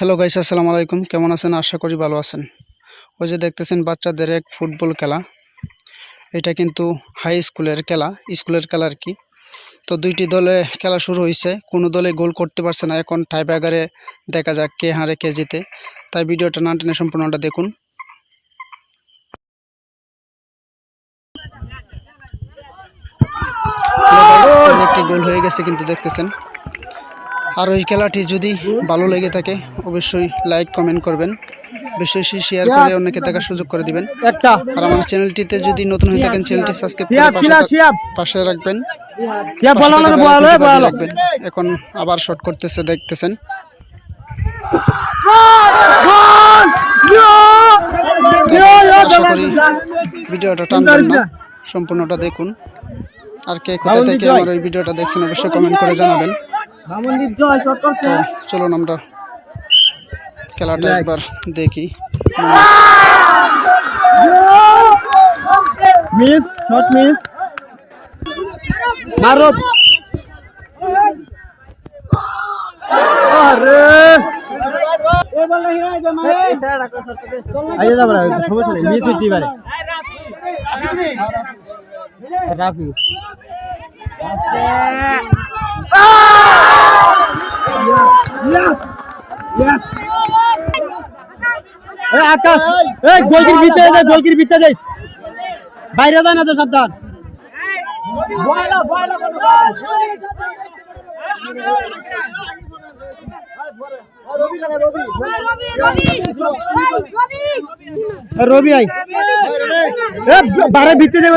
Hello guys আসসালামু আলাইকুম। কেমন আছেন? আশা করি ভালো আছেন। ওই যে দেখতেছেন বাচ্চাদের এক ফুটবল খেলা। এটা কিন্তু হাই স্কুলের খেলা। স্কুলের খেলা আর কি। তো দুইটি দলে খেলা শুরু হয়েছে কোনো দলে গোল করতে পারছে না। এখন টাই ব্যাগারে দেখা যাক কে হারে, কে জিতে। তাই ভিডিওটা না টেনে সম্পূর্ণটা দেখুন। একটি গোল হয়ে গেছে কিন্তু দেখতেছেন। আর ওই খেলাটি যদি ভালো লেগে থাকে অবশ্যই লাইক কমেন্ট করবেন। বেশি বেশি শেয়ার করে অন্যকে দেখার সুযোগ করে দিবেন। একটা। আর আমার চ্যানেলটিতে যদি নতুন হয়ে থাকেন চ্যানেলটি সাবস্ক্রাইব করে পাশে রাখবেন। রাখবেন। এখন আবার শর্ট করতেছে দেখতেছেন। আশা করি ভিডিওটা টানবেন না। সম্পূর্ণটা দেখুন। আর কে কোথা থেকে আমার এই ভিডিওটা দেখছেন অবশ্যই কমেন্ট করে জানাবেন। তো চলুন আমরা খেলাটা একবার দেখি মিস শট মিস মারো আরে আইয়া যাবে না সমস্যা নেই মিস হইতে পারে রাফি Yes! এ আকাশ এ গোলকির ভিতরে দে গোলকির ভিতরে যাইস। বাইরে যায় না তো সাবধান। রবি আই এ বারে ভিতরে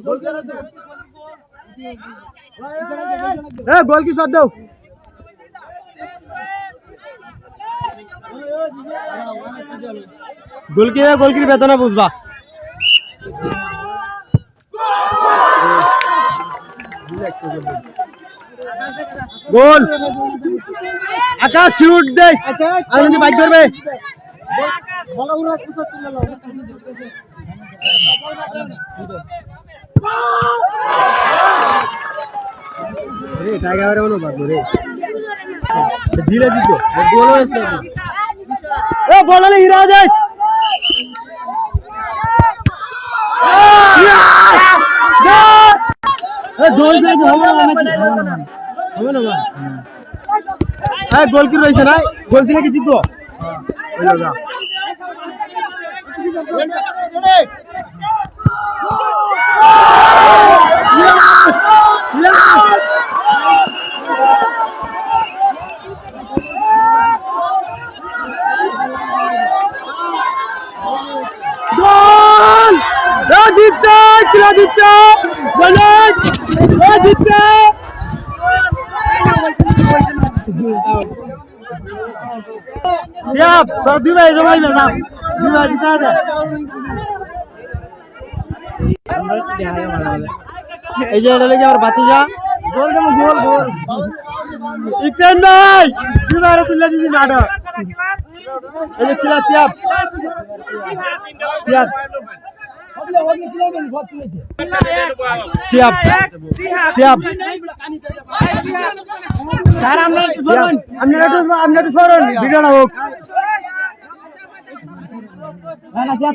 দে করিস এ গোল কি শট দাও গোলকি গোলকির বেতনা বুঝবা গোল আকাশ শুট দেস আনন্দ বাইক ধরবে রে টাইগার মনে বাদ রে। ধীরে গোল হয়েছে এ হবে না নাকি? হবে না হ্যাঁ গোল কি রয়েছে না। গোল দিলে কি জিতবো? হইল যা গোল ও জিতছে খেলা জিতছে? বলুন ও জিতছে। সিয়াব তোর দুই ভাই জমাই না দুই ভাই জিতা দে। এই যে এটা লেগে আমার বাতিজা। গোল দেবো গোল গোল ইকরান নাই দুই তুলে দিছি নাটক। এই যে খেলা সিয়াব সিয়াব সিয়াব সিয়াব স্যার আমরা একটু সরুন। আপনারা একটু আপনারা একটু সরুন। ভিডিওটা হোক। সিয়াব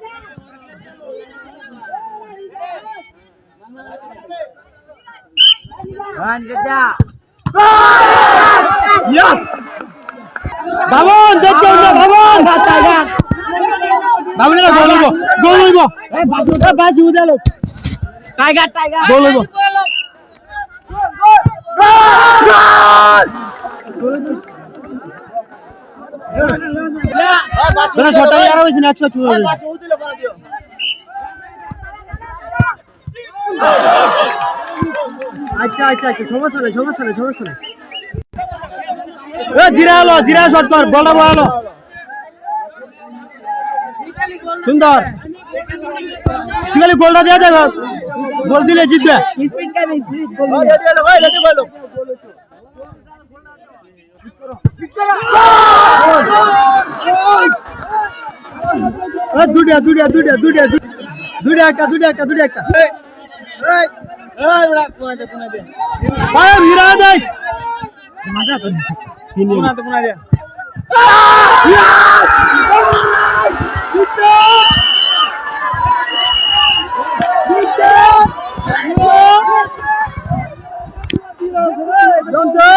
Yes! ভাবন না ভাবন ভাবন না গোল হইব গোল হইব এ বাসি উঠে লোক টাইগার টাইগার গোল হইব গোল শটটা আরও হইছে না 100 চুয়াল্লিশ আচ্ছা আচ্ছা আচ্ছা সমস্যা নেই সমস্যা নেই সমস্যা নেই। জিরা হলো জিরা শট কর বলটা বলো সুন্দর। তুই খালি গোলটা দিয়ে দেখ গোল দিলে জিতবে। দুটা দুটা দুটা দুটা দুটা একটা দুটা একটা দুটা একটা। ভাই ভিড়া দেশ জমছে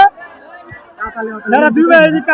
দুই ভাই এদিকে